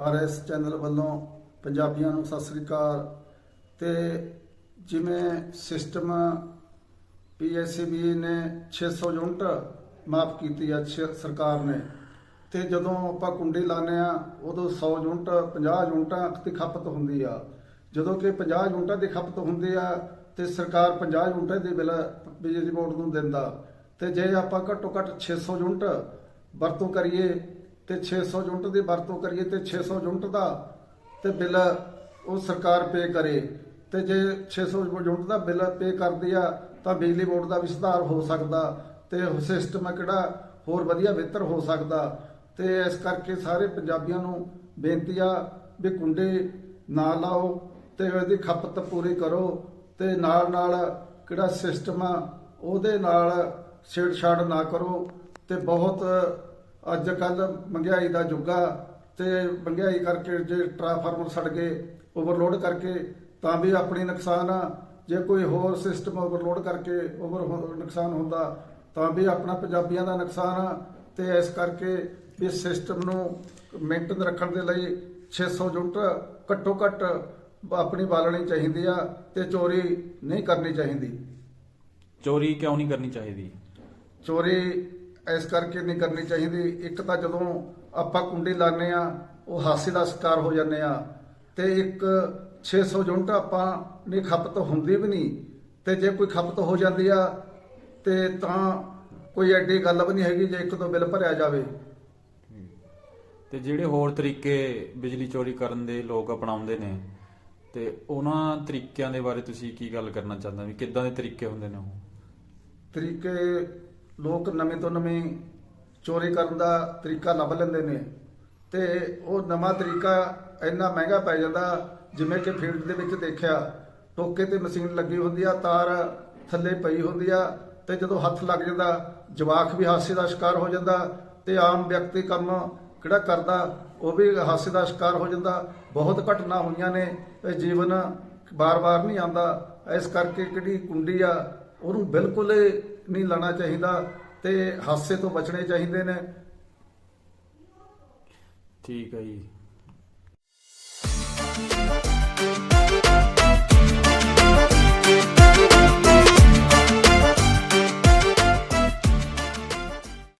Voice channel ਵੱਲੋਂ ਪੰਜਾਬੀਆਂ ਨੂੰ ਸਤਿ ਸ੍ਰੀ ਅਕਾਲ। ਤੇ ਜਿਵੇਂ ਸਿਸਟਮ ਪੀਐਸਸੀਬੀ ਨੇ 600 ਯੂਨਿਟ ਮਾਫ ਕੀਤੀ ਆ ਸ਼- ਸਰਕਾਰ ਨੇ। ਤੇ ਜਦੋਂ ਆਪਾਂ ਕੁੰਡੀ ਲਾਉਂਦੇ ਆ, ਉਦੋਂ 100 ਯੂਨਿਟ 50 ਯੂਨਿਟਾਂ ਦੀ ਖਪਤ ਹੁੰਦੀ ਆ। ਜਦੋਂ ਕਿ 50 ਯੂਨਿਟਾਂ ਦੀ ਖਪਤ ਹੁੰਦੀ ਆ, ਤੇ ਸਰਕਾਰ 50 ਯੂਨਿਟਾਂ ਦੇ ਬਿੱਲ ਬਿਜਲੀ ਬੋਰਡ ਨੂੰ ਦਿੰਦਾ। ਤੇ ਜੇ ਆਪਾਂ ਘੱਟੋ ਘੱਟ 600 ਯੂਨਿਟ ਵਰਤੋਂ ਕਰੀਏ ਤੇ 600 ਯੂਨਿਟ ਦੀ ਵਰਤੋਂ ਕਰੀਏ ਤੇ 600 ਯੂਨਿਟ ਦਾ ਤੇ ਬਿੱਲ ਉਹ ਸਰਕਾਰ ਪੇ ਕਰੇ। ਤੇ ਜੇ 600 ਯੂਨਿਟ ਦਾ ਬਿੱਲ ਪੇ ਕਰਦੀ ਆ, ਤਾਂ ਬਿਜਲੀ ਬੋਰਡ ਦਾ ਵੀ ਸੁਧਾਰ ਹੋ ਸਕਦਾ ਤੇ ਸਿਸਟਮ ਆ ਕਿਹੜਾ, ਹੋਰ ਵਧੀਆ ਬਿਹਤਰ ਹੋ ਸਕਦਾ। ਤੇ ਇਸ ਕਰਕੇ ਸਾਰੇ ਪੰਜਾਬੀਆਂ ਨੂੰ ਬੇਨਤੀ ਆ ਵੀ ਕੁੰਡੇ ਨਾ ਲਾਓ ਤੇ ਇਹਦੀ ਖਪਤ ਪੂਰੀ ਕਰੋ ਤੇ ਨਾਲ ਨਾਲ ਕਿਹੜਾ ਸਿਸਟਮ ਆ, ਉਹਦੇ ਨਾਲ ਛੇੜਛਾੜ ਨਾ ਕਰੋ ਤੇ ਬਹੁਤ ਅੱਜ ਕੱਲ ਮਹਿੰਗਾਈ ਦਾ ਯੁੱਗ ਆ ਤੇ ਮਹਿੰਗਾਈ ਕਰਕੇ ਜੇ ਟਰਾਂਸਫਾਰਮਰ ਸੜ ਗਏ ਓਵਰਲੋਡ ਕਰਕੇ ਤਾਂ ਵੀ ਆਪਣੀ ਨੁਕਸਾਨ ਆ। ਜੇ ਕੋਈ ਹੋਰ ਸਿਸਟਮ ਓਵਰਲੋਡ ਕਰਕੇ ਓਵਰ ਨੁਕਸਾਨ ਹੁੰਦਾ ਤਾਂ ਵੀ ਆਪਣਾ ਪੰਜਾਬੀਆਂ ਦਾ ਨੁਕਸਾਨ ਆ। ਤੇ ਇਸ ਕਰਕੇ ਵੀ ਸਿਸਟਮ ਨੂੰ ਮੇਨਟੇਨ ਰੱਖਣ ਦੇ ਲਈ 600 ਯੂਨਿਟ ਘੱਟੋ ਘੱਟ ਆਪਣੀ ਬਾਲਣੀ ਚਾਹੀਦੀ ਆ ਤੇ ਚੋਰੀ ਨਹੀਂ ਕਰਨੀ ਚਾਹੀਦੀ। ਚੋਰੀ ਕਿਉਂ ਨਹੀਂ ਕਰਨੀ ਚਾਹੀਦੀ? ਚੋਰੀ ਇਸ ਕਰਕੇ ਨਹੀਂ ਕਰਨੀ ਚਾਹੀਦੀ। ਇੱਕ ਤਾਂ ਜਦੋਂ ਆਪਾਂ ਕੁੰਡੀ ਲਾਉਂਦੇ ਆ ਉਹ ਹਾਸੇ ਦਾ ਸ਼ਿਕਾਰ ਹੋ ਜਾਂਦੇ ਆ ਤੇ ਇੱਕ 600 ਯੂਨਿਟ ਆਪਾਂ ਨੇ ਖਪਤ ਹੁੰਦੀ ਵੀ ਨਹੀਂ ਤੇ ਜੇ ਕੋਈ ਖਪਤ ਹੋ ਜਾਂਦੀ ਆ ਤੇ ਤਾਂ ਕੋਈ ਐਡੀ ਗੱਲ ਵੀ ਨਹੀਂ ਹੈਗੀ ਜੇ ਇੱਕ ਦੋ ਬਿੱਲ ਭਰਿਆ ਜਾਵੇ। ਤੇ ਜਿਹੜੇ ਹੋਰ ਤਰੀਕੇ ਬਿਜਲੀ ਚੋਰੀ ਕਰਨ ਦੇ ਲੋਕ ਅਪਣਾਉਂਦੇ ਨੇ ਤੇ ਉਹਨਾਂ ਤਰੀਕਿਆਂ ਦੇ ਬਾਰੇ ਤੁਸੀਂ ਕੀ ਗੱਲ ਕਰਨਾ ਚਾਹੁੰਦੇ ਹੋ? ਵੀ ਕਿੱਦਾਂ ਦੇ ਤਰੀਕੇ ਹੁੰਦੇ ਨੇ ਉਹ? ਤਰੀਕੇ ਲੋਕ ਨਵੇਂ ਤੋਂ ਨਵੇਂ ਚੋਰੀ ਕਰਨ ਦਾ ਤਰੀਕਾ ਲੱਭ ਲੈਂਦੇ ਨੇ ਤੇ ਉਹ ਨਵਾਂ ਤਰੀਕਾ ਇੰਨਾ ਮਹਿੰਗਾ ਪੈ ਜਾਂਦਾ, ਜਿਵੇਂ ਕਿ ਫੀਲਡ ਦੇ ਵਿੱਚ ਦੇਖਿਆ, ਟੋਕੇ ਤੇ ਮਸ਼ੀਨ ਲੱਗੀ ਹੁੰਦੀ ਆ, ਤਾਰ ਥੱਲੇ ਪਈ ਹੁੰਦੀ ਆ, ਤੇ ਜਦੋਂ ਹੱਥ ਲੱਗ ਜਾਂਦਾ, ਜਵਾਕ ਵੀ ਹਾਸੇ ਦਾ ਸ਼ਿਕਾਰ ਹੋ ਜਾਂਦਾ, ਤੇ ਆਮ ਵਿਅਕਤੀ ਕੰਮ ਕਿਹੜਾ ਕਰਦਾ, ਉਹ ਵੀ ਹਾਸੇ ਦਾ ਸ਼ਿਕਾਰ ਹੋ ਜਾਂਦਾ। ਬਹੁਤ ਘਟਨਾ ਹੋਈਆਂ ਨੇ, ਇਹ ਜੀਵਨ ਬਾਰ-ਬਾਰ ਨਹੀਂ ਆਉਂਦਾ। ਇਸ ਕਰਕੇ ਕਿਹੜੀ ਕੁੰਡੀ ਆ, ਉਹਨੂੰ ਬਿਲਕੁਲ ਨਹੀਂ ਲਾਣਾ ਚਾਹੀਦਾ ਤੇ ਹਾਸੇ ਤੋਂ ਬਚਣੇ ਚਾਹੀਦੇ ਨੇ। ਠੀਕ ਹੈ ਜੀ।